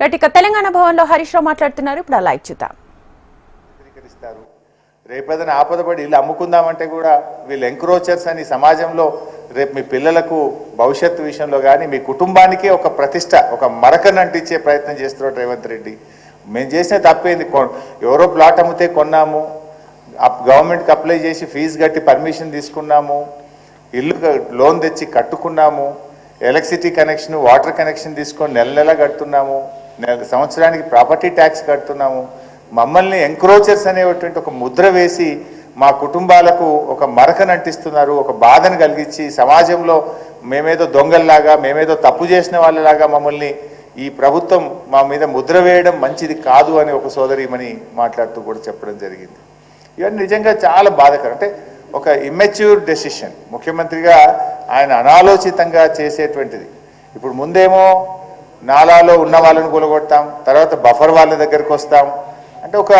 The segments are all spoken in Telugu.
రైట్ ఇక తెలంగాణ భవన్లో హరీష్ రావు మాట్లాడుతున్నారు. ఇప్పుడు అలా ఇచ్చుతాం చూద్దాం. చిత్రీకరిస్తారు. ఆపదపడి ఇల్లు అమ్ముకుందామంటే కూడా వీళ్ళు ఎంక్రోచర్స్ అని సమాజంలో రేపు మీ పిల్లలకు భవిష్యత్తు విషయంలో కానీ మీ కుటుంబానికే ఒక ప్రతిష్ట ఒక మరకను అంటించే ప్రయత్నం చేస్తున్నాడు రేవంత్ రెడ్డి. మేము చేసిన తప్పేంది? కొ- ఎవరో ప్లాట్ అమ్మితే కొన్నాము. గవర్నమెంట్కి అప్లై చేసి ఫీజు కట్టి పర్మిషన్ తీసుకున్నాము. ఇల్లు లోన్ తెచ్చి కట్టుకున్నాము. ఎలక్ట్రిసిటీ కనెక్షన్ వాటర్ కనెక్షన్ తీసుకొని నెల నెల కడుతున్నాము. సంవత్సరానికి ప్రాపర్టీ ట్యాక్స్ కడుతున్నాము. మమ్మల్ని ఎంక్రోచర్స్ అనేటువంటి ఒక ముద్ర వేసి మా కుటుంబాలకు ఒక మరకను అంటిస్తున్నారు ఒక బాధను కలిగించి సమాజంలో మేమేదో దొంగల్లాగా మేమేదో తప్పు చేసిన వాళ్ళలాగా మమ్మల్ని ఈ ప్రభుత్వం మా మీద ముద్ర వేయడం మంచిది కాదు అని ఒక సోదరిమని మాట్లాడుతూ కూడా చెప్పడం జరిగింది. ఇవన్నీ నిజంగా చాలా బాధకరం. అంటే ఒక ఇమ్మెచ్యూర్ డెసిషన్ ముఖ్యమంత్రిగా ఆయన అనాలోచితంగా చేసేటువంటిది. ఇప్పుడు ముందేమో నాలాలో ఉన్న వాళ్ళని కూలగొడతాం తర్వాత బఫర్ వాళ్ళ దగ్గరికి వస్తాం. అంటే ఒక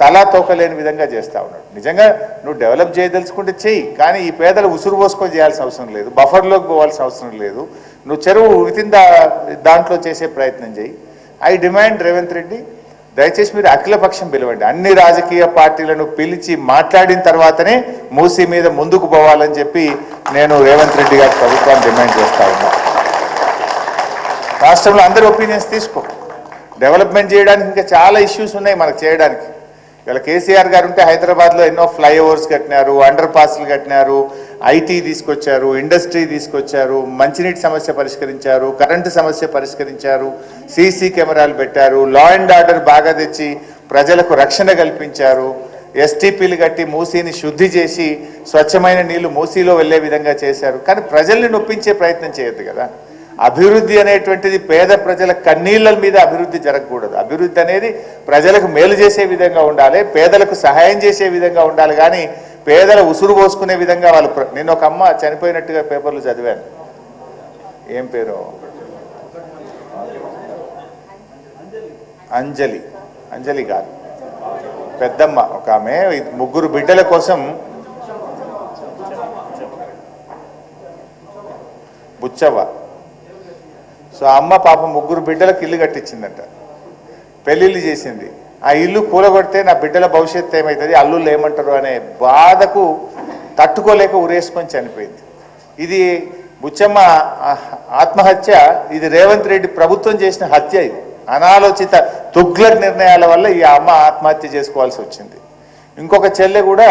తలా తోకలేని విధంగా చేస్తా ఉన్నాడు. నిజంగా నువ్వు డెవలప్ చేయదలుచుకుంటే చెయ్యి కానీ ఈ పేదలు ఉసురు పోసుకొని చేయాల్సిన అవసరం లేదు. బఫర్లోకి పోవాల్సిన అవసరం లేదు. నువ్వు చెరువు వితిన్ దాంట్లో చేసే ప్రయత్నం చేయి ఐ డిమాండ్ రేవంత్ రెడ్డి దయచేసి మీరు అఖిలపక్షం పిలవండి. అన్ని రాజకీయ పార్టీలను పిలిచి మాట్లాడిన తర్వాతనే మూసీ మీద ముందుకు పోవాలని చెప్పి నేను రేవంత్ రెడ్డి గారి ప్రభుత్వాన్ని డిమాండ్ చేస్తా ఉన్నాను రాష్ట్రంలో అందరి ఒపీనియన్స్ తీసుకో. డెవలప్మెంట్ చేయడానికి ఇంకా చాలా ఇష్యూస్ ఉన్నాయి మనకు చేయడానికి. ఇవాళ కేసీఆర్ గారు ఉంటే హైదరాబాద్లో ఎన్నో ఫ్లైఓవర్స్ కట్టినారు అండర్ పాస్లు కట్టినారు ఐటీ తీసుకొచ్చారు ఇండస్ట్రీ తీసుకొచ్చారు మంచినీటి సమస్య పరిష్కరించారు కరెంటు సమస్య పరిష్కరించారు సీసీ కెమెరాలు పెట్టారు లా అండ్ ఆర్డర్ బాగా తెచ్చి ప్రజలకు రక్షణ కల్పించారు ఎస్టీపీలు కట్టి మూసీని శుద్ధి చేసి స్వచ్ఛమైన నీళ్ళు మూసీలో వెళ్ళే విధంగా చేశారు. కానీ ప్రజల్ని నొప్పించే ప్రయత్నం చేయొద్దు కదా. అభివృద్ధి అనేటువంటిది పేద ప్రజల కన్నీళ్ళ మీద అభివృద్ధి జరగకూడదు. అభివృద్ధి అనేది ప్రజలకు మేలు చేసే విధంగా ఉండాలి పేదలకు సహాయం చేసే విధంగా ఉండాలి. కానీ పేదల ఉసురు పోసుకునే విధంగా వాళ్ళు నేను ఒక అమ్మ చనిపోయినట్టుగా పేపర్లు చదివాను. ఏం పేరు? అంజలి. అంజలి గారు. పెద్దమ్మ. ఒక ఆమె. ముగ్గురు బిడ్డల కోసం బుచ్చవ్వ. సో అమ్మ పాపం ముగ్గురు బిడ్డలకు ఇల్లు కట్టించిందంట. పెళ్ళిళ్ళు చేసింది. ఆ ఇల్లు కూలగొడితే నా బిడ్డల భవిష్యత్తు ఏమవుతుంది అల్లుళ్ళు ఏమంటారు అనే బాధకు తట్టుకోలేక ఉరేసుకొని చనిపోయింది. ఇది బుచ్చమ్మ ఆత్మహత్య ఇది రేవంత్ రెడ్డి ప్రభుత్వం చేసిన హత్య ఇది. అనాలోచిత తుగ్లక్ నిర్ణయాల వల్ల ఈ అమ్మ ఆత్మహత్య చేసుకోవాల్సి వచ్చింది. ఇంకొక చెల్లె కూడా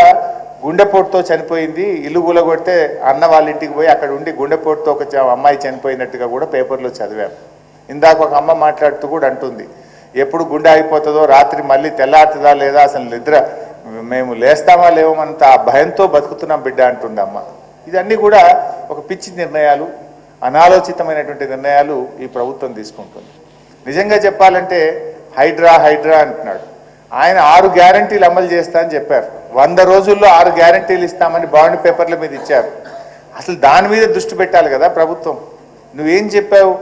గుండెపోటుతో చనిపోయింది ఇల్లు గులగొడితే అన్న వాళ్ళ ఇంటికి పోయి అక్కడ ఉండి గుండెపోటుతో ఒక చ- అమ్మాయి చనిపోయినట్టుగా కూడా పేపర్లో చదివాం. ఇందాక ఒక అమ్మ మాట్లాడుతూ కూడా అంటుంది ఎప్పుడు గుండె అయిపోతుందో రాత్రి మళ్ళీ తెల్లారుతుందా లేదా? అసలు నిద్ర మేము లేస్తామా లేవమంత ఆ భయంతో బతుకుతున్నాం బిడ్డ అంటుంది అమ్మ. ఇదన్నీ కూడా ఒక పిచ్చి నిర్ణయాలు అనాలోచితమైనటువంటి నిర్ణయాలు ఈ ప్రభుత్వం తీసుకుంటుంది. నిజంగా చెప్పాలంటే హైడ్రా హైడ్రా అంటున్నాడు. ఆయన ఆరు గ్యారంటీలు అమలు చేస్తా అని చెప్పారు. వంద రోజుల్లో ఆరు గ్యారంటీలు ఇస్తామని బాండ్ పేపర్ల మీద ఇచ్చారు. అసలు దాని మీద దృష్టి పెట్టాలి కదా ప్రభుత్వం. నువ్వేం చెప్పావు?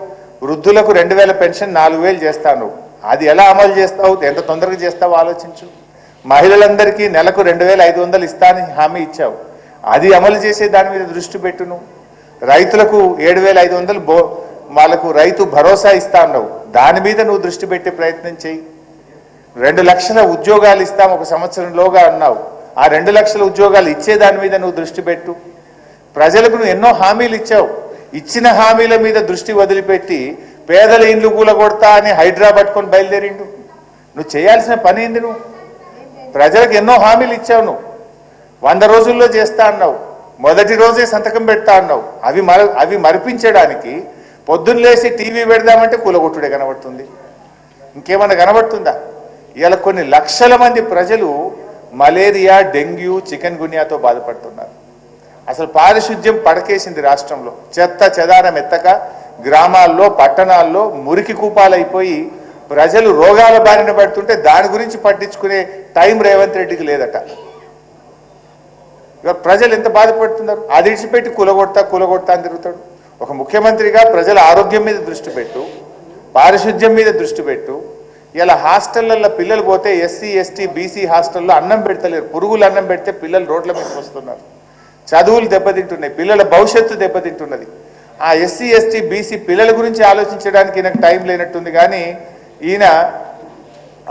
వృద్ధులకు రెండు వేల పెన్షన్ నాలుగు వేలు చేస్తాను అది ఎలా అమలు చేస్తావు? ఎంత తొందరగా చేస్తావు ఆలోచించు. మహిళలందరికీ నెలకు రెండు వేల ఐదు వందలు ఇస్తానని హామీ ఇచ్చావు. అది అమలు చేసే దాని మీద దృష్టి పెట్టును రైతులకు ఏడు వేల ఐదు వందలు బో వాళ్ళకు రైతు భరోసా ఇస్తా అన్నావు. దాని మీద నువ్వు దృష్టి పెట్టే ప్రయత్నం చేయి. రెండు లక్షల ఉద్యోగాలు ఇస్తాం ఒక సంవత్సరంలోగా అన్నావు. ఆ రెండు లక్షల ఉద్యోగాలు ఇచ్చే దాని మీద నువ్వు దృష్టి పెట్టు. ప్రజలకు నువ్వు ఎన్నో హామీలు ఇచ్చావు. ఇచ్చిన హామీల మీద దృష్టి వదిలిపెట్టి పేదల ఇండ్లు కూలగొడతా అని హైడ్రా పట్టుకొని బయలుదేరిండు. నువ్వు చేయాల్సిన పని ఏంది నువ్వు? ప్రజలకు ఎన్నో హామీలు ఇచ్చావు నువ్వు. వంద రోజుల్లో చేస్తా అన్నావు. మొదటి రోజే సంతకం పెడతా అన్నావు. అవి మర అవి మరిపించడానికి పొద్దున్న లేచి టీవీ పెడదామంటే కూలగొట్టుడే కనబడుతుంది. ఇంకేమన్నా కనబడుతుందా? ఇలా కొన్ని లక్షల మంది ప్రజలు మలేరియా డెంగ్యూ చికెన్ గున్యాతో బాధపడుతున్నారు. అసలు పారిశుద్ధ్యం పడకేసింది రాష్ట్రంలో. చెత్త చెదారం ఎత్తక గ్రామాల్లో పట్టణాల్లో మురికి కూపాలైపోయి ప్రజలు రోగాల బారిన పడుతుంటే దాని గురించి పట్టించుకునే టైం రేవంత్ రెడ్డికి లేదట. ఇక ప్రజలు ఎంత బాధపడుతున్నారు? అది ఇడిచిపెట్టి కులగొడతా కూలగొడతా అని తిరుగుతాడు. ఒక ముఖ్యమంత్రిగా ప్రజల ఆరోగ్యం మీద దృష్టి పెట్టు పారిశుద్ధ్యం మీద దృష్టి పెట్టు ఇలా హాస్టళ్ళలో పిల్లలు పోతే ఎస్సీ ఎస్టీ బీసీ హాస్టల్లో అన్నం పెడతలేరు. పురుగులు అన్నం పెడితే పిల్లలు రోడ్ల మీదకి వస్తున్నారు. చదువులు దెబ్బతింటున్నాయి. పిల్లల భవిష్యత్తు దెబ్బతింటున్నది. ఆ ఎస్సీ ఎస్టీ బీసీ పిల్లల గురించి ఆలోచించడానికి ఈయనకు టైం లేనట్టుంది కానీ ఈయన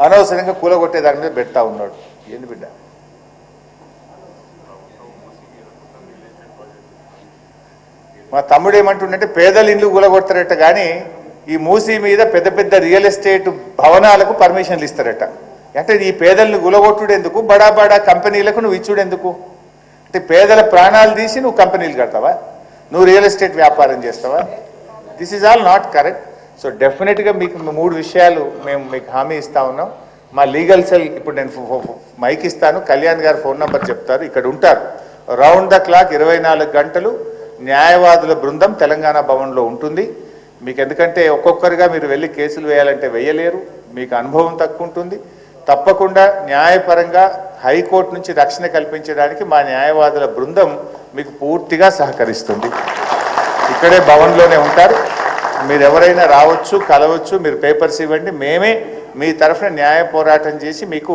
అనవసరంగా కూలగొట్టే దాని మీద పెడతా ఉన్నాడు. ఏంది బిడ్డ? మా తమ్ముడు ఏమంటుండంటే పేదలు ఇల్లు కూలగొడతారట కానీ ఈ మూసీ మీద పెద్ద పెద్ద రియల్ ఎస్టేట్ భవనాలకు పర్మిషన్లు ఇస్తారట. అంటే ఈ పేదల్ని గులగొట్టుడెందుకు? బడా బడా కంపెనీలకు నువ్వు ఇచ్చుడెందుకు? అంటే పేదల ప్రాణాలు తీసి నువ్వు కంపెనీలు కడతావా? నువ్వు రియల్ ఎస్టేట్ వ్యాపారం చేస్తావా? This is all not correct so డెఫినెట్గా మీకు మూడు విషయాలు మేము మీకు హామీ ఇస్తా ఉన్నాం. మా లీగల్ సెల్ ఇప్పుడు నేను మైక్ ఇస్తాను. కళ్యాణ్ గారు ఫోన్ నెంబర్ చెప్తారు. ఇక్కడ ఉంటారు. రౌండ్ ద క్లాక్ ఇరవై నాలుగు గంటలు న్యాయవాదుల బృందం తెలంగాణ భవన్లో ఉంటుంది. మీకు ఎందుకంటే ఒక్కొక్కరిగా మీరు వెళ్ళి కేసులు వేయాలంటే వేయలేరు మీకు అనుభవం తక్కువ ఉంటుంది తప్పకుండా న్యాయపరంగా హైకోర్టు నుంచి రక్షణ కల్పించడానికి మా న్యాయవాదుల బృందం మీకు పూర్తిగా సహకరిస్తుంది. ఇక్కడే భవన్లోనే ఉంటారు. మీరు ఎవరైనా రావచ్చు కలవచ్చు మీరు పేపర్స్ ఇవ్వండి. మేమే మీ తరఫున న్యాయ పోరాటం చేసి మీకు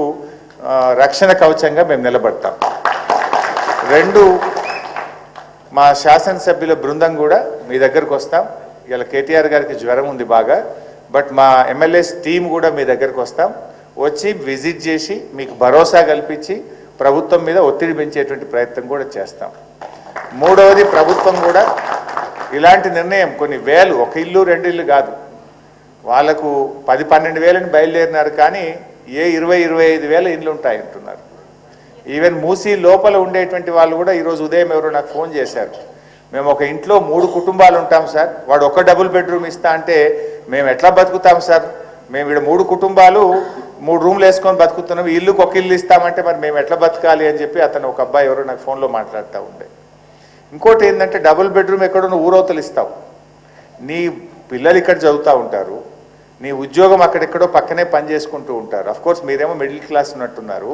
రక్షణ కవచంగా మేము నిలబడతాం. రెండు మా శాసనసభ్యుల బృందం కూడా మీ దగ్గరకు వస్తాం. ఇలా కేటీఆర్ గారికి జ్వరం ఉంది బాగా బట్ మా ఎమ్మెల్యేస్ టీం కూడా మీ దగ్గరకు వస్తాం. వచ్చి విజిట్ చేసి మీకు భరోసా కల్పించి ప్రభుత్వం మీద ఒత్తిడి పెంచేటువంటి ప్రయత్నం కూడా చేస్తాం. మూడవది ప్రభుత్వం కూడా ఇలాంటి నిర్ణయం కొన్ని వేలు ఒక ఇల్లు రెండు ఇల్లు కాదు. వాళ్ళకు పది పన్నెండు వేలని బయలుదేరినారు కానీ ఏ ఇరవై ఇరవై ఐదు వేల ఇండ్లు ఉంటాయి అంటున్నారు. ఈవెన్ మూసి లోపల ఉండేటువంటి వాళ్ళు కూడా ఈరోజు ఉదయం ఎవరో నాకు ఫోన్ చేశారు. మేము ఒక ఇంట్లో మూడు కుటుంబాలు ఉంటాం సార్. వాడు ఒక డబుల్ బెడ్రూమ్ ఇస్తా అంటే మేము ఎట్లా బతుకుతాం సార్? మేము ఇక్కడ మూడు కుటుంబాలు మూడు రూమ్లు వేసుకొని బతుకుతున్నాం. ఇల్లుకి ఒక ఇల్లు ఇస్తామంటే మరి మేము ఎట్లా బతకాలి అని చెప్పి అతను ఒక అబ్బాయి ఎవరో నాకు ఫోన్లో మాట్లాడుతూ ఉండే. ఇంకోటి ఏంటంటే డబుల్ బెడ్రూమ్ ఎక్కడో నువ్వు ఊరవతలు ఇస్తావు నీ పిల్లలు ఇక్కడ చదువుతూ ఉంటారు. నీ ఉద్యోగం అక్కడెక్కడో పక్కనే పని చేసుకుంటూ ఉంటారు. అఫ్ కోర్స్ మీరేమో మిడిల్ క్లాస్ ఉన్నట్టున్నారు.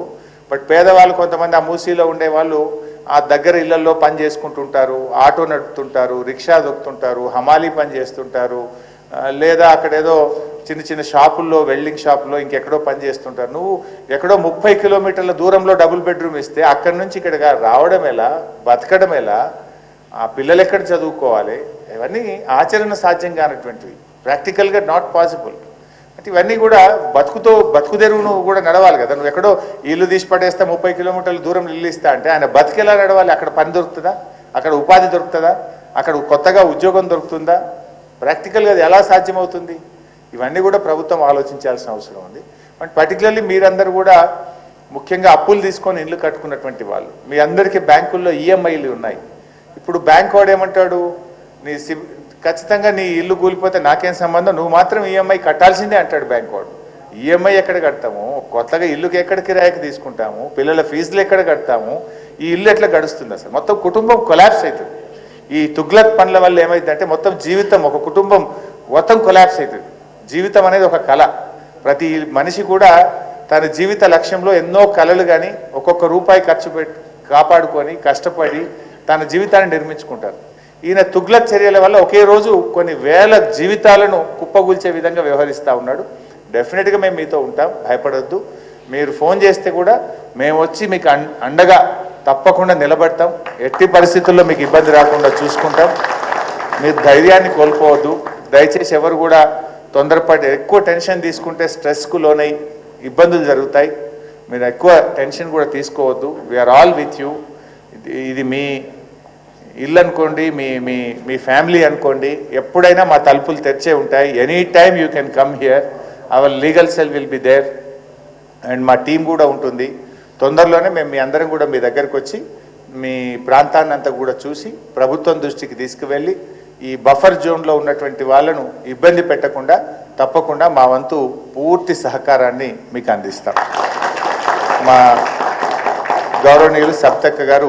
బట్ పేదవాళ్ళు కొంతమంది ఆ మూసీలో ఉండే వాళ్ళు ఆ దగ్గర ఇళ్ళలో పని చేసుకుంటుంటారు ఆటో నడుపుతుంటారు రిక్షా దొక్కుతుంటారు హమాలీ పని చేస్తుంటారు లేదా అక్కడ ఏదో చిన్న చిన్న షాపుల్లో వెల్డింగ్ షాపుల్లో ఇంకెక్కడో పని చేస్తుంటారు. నువ్వు ఎక్కడో ముప్పై కిలోమీటర్ల దూరంలో డబుల్ బెడ్రూమ్ ఇస్తే అక్కడి నుంచి ఇక్కడ రావడం ఎలా? బతకడం ఎలా? ఆ పిల్లలు ఎక్కడ చదువుకోవాలి? ఇవన్నీ ఆచరణ సాధ్యం కానటువంటివి. ప్రాక్టికల్గా నాట్ పాసిబుల్. అంటే ఇవన్నీ కూడా బతుకుతో బతుకు కూడా నడవాలి కదా. నువ్వు ఎక్కడో ఇల్లు తీసి పడేస్తే ముప్పై కిలోమీటర్ల దూరం ఇల్లు ఇస్తా అంటే ఆయన బతికెలా నడవాలి? అక్కడ పని దొరుకుతుందా? అక్కడ ఉపాధి దొరుకుతుందా? అక్కడ కొత్తగా ఉద్యోగం దొరుకుతుందా? ప్రాక్టికల్గా అది ఎలా సాధ్యమవుతుంది? ఇవన్నీ కూడా ప్రభుత్వం ఆలోచించాల్సిన అవసరం ఉంది. బట్ పర్టికులర్లీ మీరందరూ కూడా ముఖ్యంగా అప్పులు తీసుకొని ఇల్లు కట్టుకున్నటువంటి వాళ్ళు. మీ అందరికీ బ్యాంకుల్లో ఈఎంఐలు ఉన్నాయి. ఇప్పుడు బ్యాంక్ వాడు ఏమంటాడు? నీ సి ఖచ్చితంగా నీ ఇల్లు కూలిపోతే నాకేం సంబంధం? నువ్వు మాత్రం ఈఎంఐ కట్టాల్సిందే అంటాడు బ్యాంక్ వాడు ఈఎంఐ ఎక్కడ కడతాము? కొత్తగా ఇల్లుకి ఎక్కడ కిరాయికి తీసుకుంటాము? పిల్లల ఫీజులు ఎక్కడ కడతాము? ఈ ఇల్లు ఎట్లా గడుస్తుంది అసలు? మొత్తం కుటుంబం కొలాప్స్ అవుతుంది. ఈ తుగ్లక్ పనుల వల్ల ఏమైందంటే మొత్తం జీవితం ఒక కుటుంబం మొత్తం కొలాప్స్ అవుతుంది. జీవితం అనేది ఒక కళ. ప్రతి మనిషి కూడా తన జీవిత లక్ష్యంలో ఎన్నో కళలు కానీ ఒక్కొక్క రూపాయి ఖర్చు పెట్టి కాపాడుకొని కష్టపడి తన జీవితాన్ని నిర్మించుకుంటారు. ఈయన తుగ్లక్ చర్యల వల్ల ఒకే రోజు కొన్ని వేల జీవితాలను కుప్పగూల్చే విధంగా వ్యవహరిస్తూ ఉన్నాడు. డెఫినెట్గా మేము మీతో ఉంటాం భయపడొద్దు. మీరు ఫోన్ చేస్తే కూడా మేము వచ్చి మీకు అండగా తప్పకుండా నిలబడతాం. ఎట్టి పరిస్థితుల్లో మీకు ఇబ్బంది రాకుండా చూసుకుంటాం. మీరు ధైర్యాన్ని కోల్పోవద్దు. దయచేసి ఎవరు కూడా తొందరపడి ఎక్కువ టెన్షన్ తీసుకుంటే స్ట్రెస్కు లోనై ఇబ్బందులు జరుగుతాయి. మీరు ఎక్కువ టెన్షన్ కూడా తీసుకోవద్దు. వీఆర్ ఆల్ విత్ యూ ఇది మీ ఇల్లు అనుకోండి మీ మీ మీ ఫ్యామిలీ అనుకోండి ఎప్పుడైనా మా తలుపులు తెరిచే ఉంటాయి. Any time you can come here. Our legal cell will be there. And మా టీం కూడా ఉంటుంది. తొందరలోనే మేము మీ అందరం కూడా మీ దగ్గరకు వచ్చి మీ ప్రాంతాన్ని అంతా కూడా చూసి ప్రభుత్వం దృష్టికి తీసుకువెళ్ళి ఈ బఫర్ జోన్లో ఉన్నటువంటి వాళ్ళను ఇబ్బంది పెట్టకుండా తప్పకుండా మా వంతు పూర్తి సహకారాన్ని మీకు అందిస్తాం. మా గౌరవనీయులు సప్తక్క గారు